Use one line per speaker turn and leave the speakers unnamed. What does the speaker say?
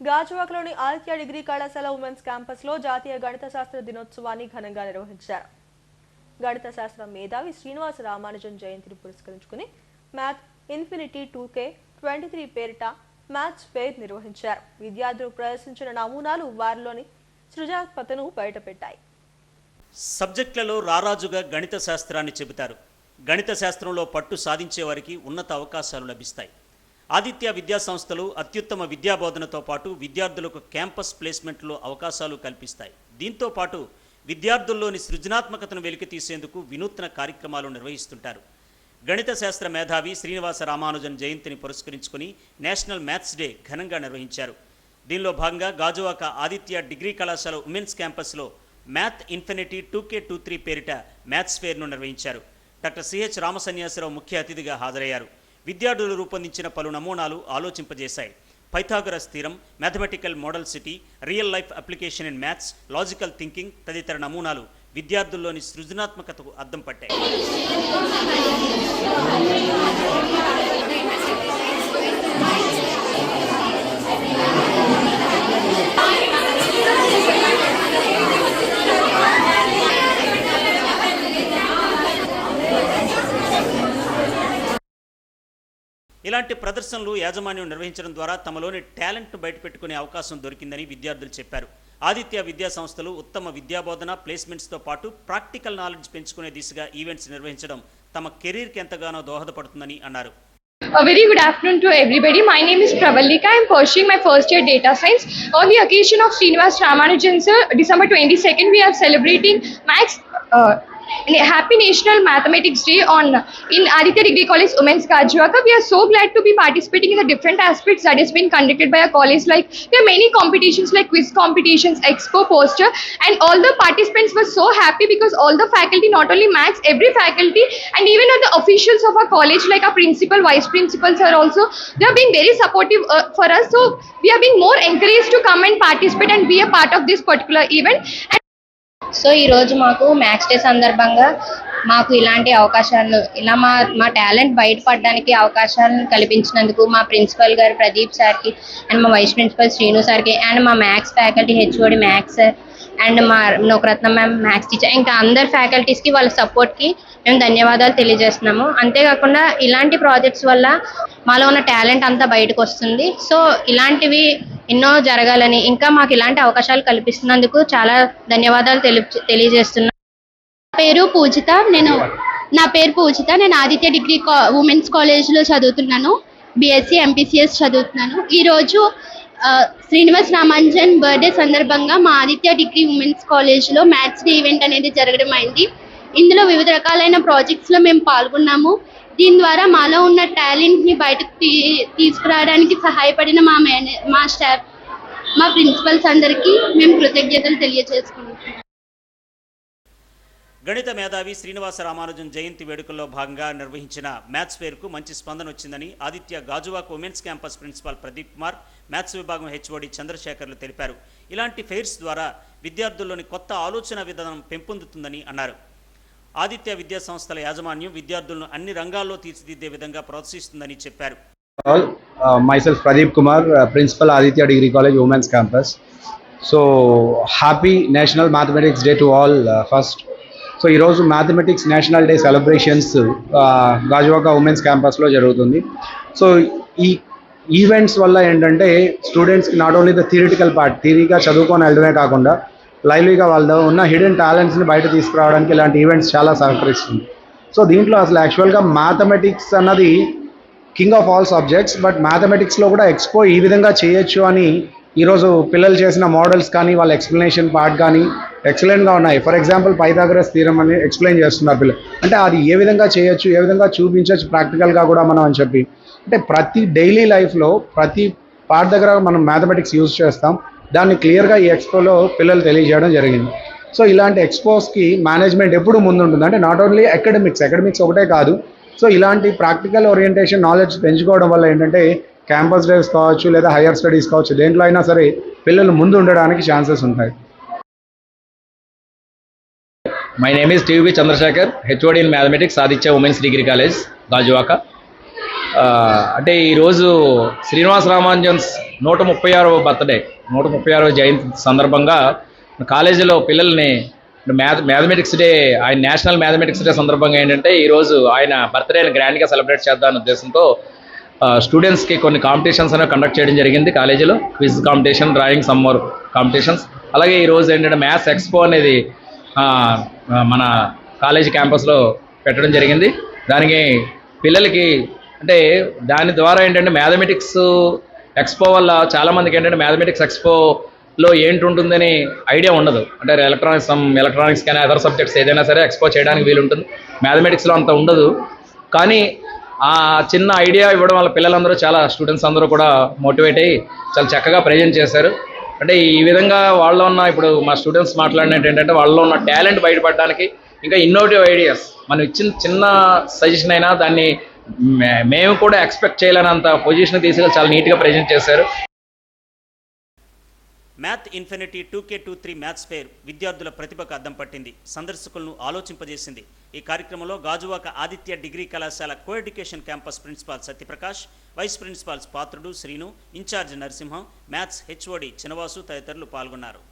గాజువాకలోని Aditya degree కళాశాల women's క్యాంపస్లో జాతీయ గణిత శాస్త్ర దినోత్సవాన్ని ఘనంగా నిర్వహించారు. గణిత శాస్త్ర మేధావి శ్రీనివాస రామానుజన్ జయంతిని పురస్కరించుకుని math infinity two K twenty three పేరిట మ్యాథ్స్ ఫెయిర్ నిర్వహించారు. విద్యార్థులు ప్రదర్శించిన నమూనాలు వారిలోని సృజనాత్మకతను బయటపెట్టాయి.
సబ్జెక్టులలో రారాజుగా గణిత శాస్త్రాన్ని చెబుతారు. గణిత శాస్త్రంలో పట్టు సాధించే వారికి ఉన్నత అవకాశాలు లభిస్తాయి. ఆదిత్య విద్యా సంస్థలు అత్యుత్తమ విద్యాబోధనతో పాటు విద్యార్థులకు క్యాంపస్ ప్లేస్మెంట్లో అవకాశాలు కల్పిస్తాయి. దీంతో పాటు విద్యార్థుల్లోని సృజనాత్మకతను వెలికి తీసేందుకు వినూత్న కార్యక్రమాలు నిర్వహిస్తుంటారు. గణిత శాస్త్ర మేధావి శ్రీనివాస రామానుజన్ జయంతిని పురస్కరించుకుని నేషనల్ మ్యాథ్స్ డే ఘనంగా నిర్వహించారు. దీనిలో భాగంగా గాజువాక ఆదిత్య డిగ్రీ కళాశాల ఉమెన్స్ క్యాంపస్లో math infinity two K two three పేరిట మ్యాథ్స్ ఫేర్ను నిర్వహించారు. డాక్టర్ సిహెచ్ రామసన్యాసరావు ముఖ్య అతిథిగా హాజరయ్యారు. విద్యార్థులు రూపొందించిన పలు నమూనాలు ఆలోచింపజేశాయి. పైథాగరస్ స్థిరం mathematical model city real life application in maths logical thinking తదితర నమూనాలు విద్యార్థుల్లోని సృజనాత్మకతకు అద్దం పట్టాయి. ఇలాంటి ప్రదర్శనలు యాజమాన్యం నిర్వహించడం ద్వారా తమలోని టాలెంట్ను బయటపెట్టుకునే అవకాశం దొరికిందని విద్యార్థులు చెప్పారు ఆదిత్య విద్యా సంస్థలు ఉత్తమ విద్యాబోధన ప్లేస్మెంట్స్తో పాటు ప్రాక్టికల్ నాలెడ్జ్ పెంచుకునే దిశగా ఈవెంట్స్ నిర్వహించడం తమ కెరీర్కి ఎంతగానో దోహదపడుతుందని అన్నారు
A very good afternoon to everybody. My name is Pravalika. I am pursuing my first year data science. On the occasion of Srinivas Ramanujan sir, December 22nd, we are celebrating Max uh, Happy National Mathematics Day on in Aditya Degree College Women's Gajuaka. We are so glad to be participating in the different aspects that has been conducted by our college. Like there are many competitions like quiz competitions, expo poster, and all the participants were so happy because all the faculty, not only Max, every faculty, and even the officials of our college, like our principal, vice principals, are also they are being very supportive uh, for us. So we are being more encouraged to come and participate and be a part of this particular event. And
so ఈ రోజు మాకు match day సందర్భంగా మాకు ఇలాంటి అవకాశాలు ఇలా మా మా టాలెంట్ బయటపడడానికి అవకాశాలను కల్పించినందుకు మా ప్రిన్సిపల్ గారు ప్రదీప్ సార్కి అండ్ మా వైస్ ప్రిన్సిపల్ శ్రీను సార్కి అండ్ మా maths faculty HOD maths sir and మా నోకరత్నం మ్యామ్ మ్యాథ్స్ టీచర్ ఇంకా అందరు ఫ్యాకల్టీస్కి వాళ్ళ సపోర్ట్కి మేము ధన్యవాదాలు తెలియజేస్తున్నాము. అంతేకాకుండా ఇలాంటి ప్రాజెక్ట్స్ వల్ల మాలో ఉన్న టాలెంట్ అంతా బయటకు వస్తుంది. సో ఇలాంటివి ఎన్నో జరగాలని ఇంకా మాకు ఇలాంటి అవకాశాలు కల్పిస్తున్నందుకు చాలా ధన్యవాదాలు తెలి తెలియజేస్తున్నాను
పేరు పూజిత. నేను నా పేరు పూజిత. నేను ఆదిత్య డిగ్రీ కా ఉమెన్స్ కాలేజ్లో చదువుతున్నాను. బీఎస్సీ ఎంపీసీఎస్ చదువుతున్నాను. ఈరోజు శ్రీనివాస్ రామాంజన్ బర్త్డే సందర్భంగా మా ఆదిత్య డిగ్రీ ఉమెన్స్ కాలేజ్లో మ్యాథ్స్ డే ఈవెంట్ అనేది జరగడం అయింది. ఇందులో వివిధ రకాలైన ప్రాజెక్ట్స్లో మేము పాల్గొన్నాము. దీని ద్వారా మాలో ఉన్న టాలెంట్ని బయటకు తీ తీసుకురావడానికి సహాయపడిన మా మేనే మా స్టాఫ్ మా ప్రిన్సిపల్స్ అందరికీ మేము కృతజ్ఞతలు తెలియజేసుకుంటున్నాం.
గణిత మేధావి శ్రీనివాస రామానుజన్ జయంతి వేడుకల్లో భాగంగా నిర్వహించిన మ్యాథ్స్ ఫేర్కు మంచి స్పందన వచ్చిందని Aditya Gajuwaka women's campus principal Pradeep Kumar maths విభాగం హెచ్ఓడి చంద్రశేఖర్లు తెలిపారు ఇలాంటి ఫెయిర్స్ ద్వారా విద్యార్థుల్లోని కొత్త ఆలోచన విధానం పెంపొందుతుందని అన్నారు ఆదిత్య విద్యా సంస్థల యాజమాన్యం విద్యార్థులను అన్ని రంగాల్లో తీర్చిదిద్దే విధంగా ప్రోత్సహిస్తుందని చెప్పారు
all. Uh, myself, Pradeep Kumar, uh, Principal Aditya Degree College, Women's Campus. So, happy National Mathematics Day to all uh, first. So ఈరోజు mathematics national day celebrations Gajuwaka women's క్యాంపస్లో జరుగుతుంది సో ఈ ఈవెంట్స్ వల్ల ఏంటంటే స్టూడెంట్స్కి not only the theoretical part థియరీగా చదువుకొని వెళ్ళడమే కాకుండా లైవ్లీగా వాళ్ళ ఉన్న హిడెన్ టాలెంట్స్ని బయట తీసుకురావడానికి ఇలాంటి ఈవెంట్స్ చాలా సహకరిస్తుంది. సో దీంట్లో అసలు యాక్చువల్గా మ్యాథమెటిక్స్ అన్నది king of all subjects but మ్యాథమెటిక్స్లో కూడా ఎక్స్పో ఈ విధంగా చేయొచ్చు అని ఈరోజు పిల్లలు చేసిన మోడల్స్ కానీ వాళ్ళ ఎక్స్ప్లెనేషన్ పార్ట్ కానీ ఎక్సలెంట్గా ఉన్నాయి. ఫర్ ఎగ్జాంపుల్ పైథాగరస్ థీరం అని ఎక్స్ప్లెయిన్ చేస్తున్నారు పిల్లలు అంటే అది ఏ విధంగా చేయొచ్చు ఏ విధంగా చూపించవచ్చు ప్రాక్టికల్గా కూడా మనం అని చెప్పి. అంటే ప్రతి డైలీ లైఫ్లో ప్రతి పార్ట్ దగ్గర మనం మ్యాథమెటిక్స్ యూజ్ చేస్తాం. దాన్ని క్లియర్గా ఈ ఎక్స్పోలో పిల్లలు తెలియజేయడం జరిగింది. సో ఇలాంటి ఎక్స్పోస్కి మేనేజ్మెంట్ ఎప్పుడు ముందుంటుంది అంటే నాట్ ఓన్లీ అకాడమిక్స్ అకాడమిక్స్ ఒకటే కాదు. సో ఇలాంటి ప్రాక్టికల్ ఓరియంటేషన్ నాలెడ్జ్ పెంచుకోవడం వల్ల ఏంటంటే క్యాంపస్ డేస్ కావచ్చు లేదా హయ్యర్ స్టడీస్ కావచ్చు దేంట్లో అయినా సరే పిల్లలు ముందు ఉండడానికి ఛాన్సెస్ ఉంటాయి.
My name is TV Chandrasekhar HOD in mathematics Aditya women's degree college Gajuwaka అంటే ఈరోజు శ్రీనివాస రామానుజన్స్ నూట ముప్పై ఆరవ బర్త్డే నూట ముప్పై ఆరవ జయంతి సందర్భంగా కాలేజీలో పిల్లల్ని మ్యాథ్ మ్యాథమెటిక్స్ డే ఆయన నేషనల్ మ్యాథమెటిక్స్ డే సందర్భంగా ఏంటంటే ఈరోజు ఆయన బర్త్డేని గ్రాండ్గా సెలబ్రేట్ చేద్దామనే ఉద్దేశంతో uh, స్టూడెంట్స్కి కొన్ని కాంపిటీషన్స్ అనేవి కండక్ట్ చేయడం జరిగింది కాలేజీలో. Quiz competition drawing summer competitions అలాగే ఈరోజు ఏంటంటే మ్యాథ్స్ ఎక్స్పో అనేది మన కాలేజీ క్యాంపస్లో పెట్టడం జరిగింది. దానికి పిల్లలకి అంటే దాని ద్వారా ఏంటంటే మ్యాథమెటిక్స్ ఎక్స్పో వల్ల చాలామందికి ఏంటంటే మ్యాథమెటిక్స్ ఎక్స్పోలో ఏంటి ఉంటుందని ఐడియా ఉండదు. అంటే ఎలక్ట్రానిక్స్ ఎలక్ట్రానిక్స్ కానీ అదర్ సబ్జెక్ట్స్ ఏదైనా సరే ఎక్స్పో చేయడానికి వీలు ఉంటుంది మ్యాథమెటిక్స్లో అంత ఉండదు. కానీ ఆ చిన్న ఐడియా ఇవ్వడం వల్ల పిల్లలందరూ చాలా స్టూడెంట్స్ అందరూ కూడా మోటివేట్ అయ్యి చాలా చక్కగా ప్రజెంట్ చేశారు. అంటే ఈ విధంగా వాళ్ళలో ఉన్న ఇప్పుడు మా స్టూడెంట్స్ మాట్లాడినట్టు ఏంటంటే వాళ్ళలో ఉన్న టాలెంట్ బయటపడడానికి ఇంకా ఇన్నోవేటివ్ ఐడియాస్ మనం ఇచ్చిన చిన్న సజెషన్ అయినా దాన్ని మేము కూడా ఎక్స్పెక్ట్ చేయలేనంత పొజిషన్ తీసుకెళ్ళి చాలా నీట్గా ప్రజెంట్ చేశారు.
Math infinity two K two three maths fair విద్యార్థుల ప్రతిభకు అద్దం పట్టింది. సందర్శకులను ఆలోచింపజేసింది. ఈ కార్యక్రమంలో గాజువాక ఆదిత్య డిగ్రీ కళాశాల coeducation campus principal Satyaprakash vice principals Patrudu Srinu in-charge Narasimham maths HOD Chinavasu తదితరులు పాల్గొన్నారు.